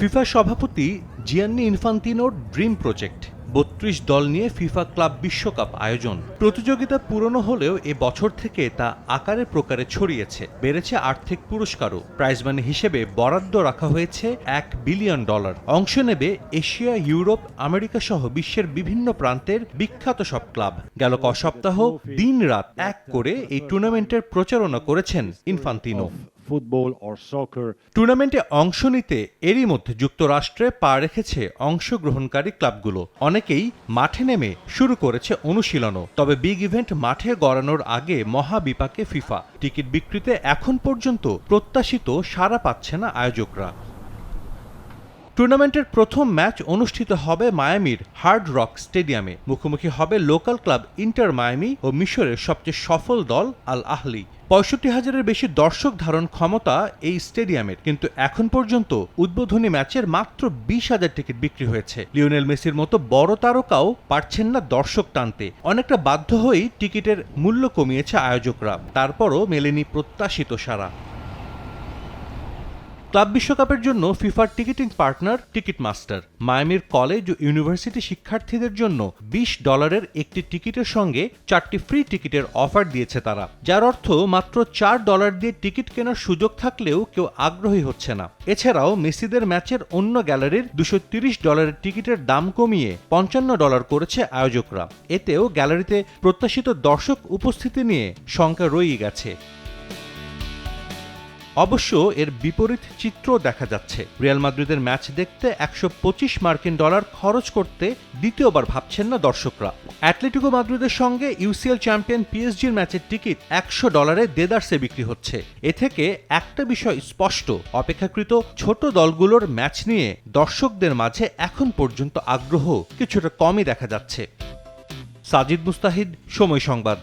FIFA সভাপতি Gianni ইনফান্তিনোর dream project, বত্রিশ দল নিয়ে ফিফা ক্লাব বিশ্বকাপ আয়োজন। প্রতিযোগিতা পুরনো হলেও এ বছর থেকে তা আকারে প্রকারে ছড়িয়েছে। বেড়েছে আর্থিক পুরস্কারও। প্রাইজ মানি হিসেবে বরাদ্দ রাখা হয়েছে এক বিলিয়ন ডলার। অংশ নেবে এশিয়া, ইউরোপ, আমেরিকা সহ বিশ্বের বিভিন্ন প্রান্তের বিখ্যাত সব ক্লাব। গেল ক সপ্তাহ দিন রাত এক করে এই টুর্নামেন্টের প্রচারণা করেছেন ইনফান্তিনো। Football or soccer. টুর্নামেন্টে অংশ নিতে এরই মধ্যে যুক্তরাষ্ট্রে পা রেখেছে অংশগ্রহণকারী ক্লাবগুলো। অনেকেই মাঠে নেমে শুরু করেছে অনুশীলনও। তবে বিগ ইভেন্ট মাঠে গড়ানোর আগে মহাবিপাকে ফিফা। টিকিট বিক্রিতে এখন পর্যন্ত প্রত্যাশিত সাড়া পাচ্ছে না আয়োজকরা। টুর্নামেন্টের প্রথম ম্যাচ অনুষ্ঠিত হবে মায়ামির হার্ড রক স্টেডিয়ামে। মুখোমুখি হবে লোকাল ক্লাব ইন্টার মায়ামি ও মিশরের সবচেয়ে সফল দল আল আহলি। পঁয়ষট্টি হাজারের বেশি দর্শক ধারণ ক্ষমতা এই স্টেডিয়ামের, কিন্তু এখন পর্যন্ত উদ্বোধনী ম্যাচের মাত্র বিশ হাজার টিকিট বিক্রি হয়েছে। লিওনেল মেসির মতো বড় তারকাও পারছেন না দর্শক টানতে। অনেকটা বাধ্য হয়েই টিকিটের মূল্য কমিয়েছে আয়োজকরা। তারপরও মেলেনি প্রত্যাশিত সারা ক্লাব বিশ্বকাপের জন্য ফিফার টিকিটিং পার্টনার টিকিট মাস্টার মায়ামির কলেজ ও ইউনিভার্সিটি শিক্ষার্থীদের জন্য বিশ ডলারের একটি টিকিটের সঙ্গে চারটি ফ্রি টিকিটের অফার দিয়েছে তারা। যার অর্থ মাত্র চার ডলার দিয়ে টিকিট কেনার সুযোগ থাকলেও কেউ আগ্রহী হচ্ছে না। এছাড়াও মেসিদের ম্যাচের অন্য গ্যালারির দুশো তিরিশ ডলারের টিকিটের দাম কমিয়ে পঞ্চান্ন ডলার করেছে আয়োজকরা। এতেও গ্যালারিতে প্রত্যাশিত দর্শক উপস্থিতি নিয়ে শঙ্কা রয়েই গেছে। অবশ্য এর বিপরীত চিত্র দেখা যাচ্ছে। রিয়াল মাদ্রিদের ম্যাচ দেখতে একশো পঁচিশ মার্কিন ডলার খরচ করতে দ্বিতীয়বার ভাবছেন না দর্শকরা। অ্যাটলেটিকো মাদ্রিদের সঙ্গে ইউসিএল চ্যাম্পিয়ন পিএসজির ম্যাচের টিকিট একশো ডলারে দেদার্সে বিক্রি হচ্ছে। এ থেকে একটা বিষয় স্পষ্ট, অপেক্ষাকৃত ছোট দলগুলোর ম্যাচ নিয়ে দর্শকদের মাঝে এখন পর্যন্ত আগ্রহ কিছুটা কমই দেখা যাচ্ছে। সাজিদ মুস্তাহিদ, সময় সংবাদ।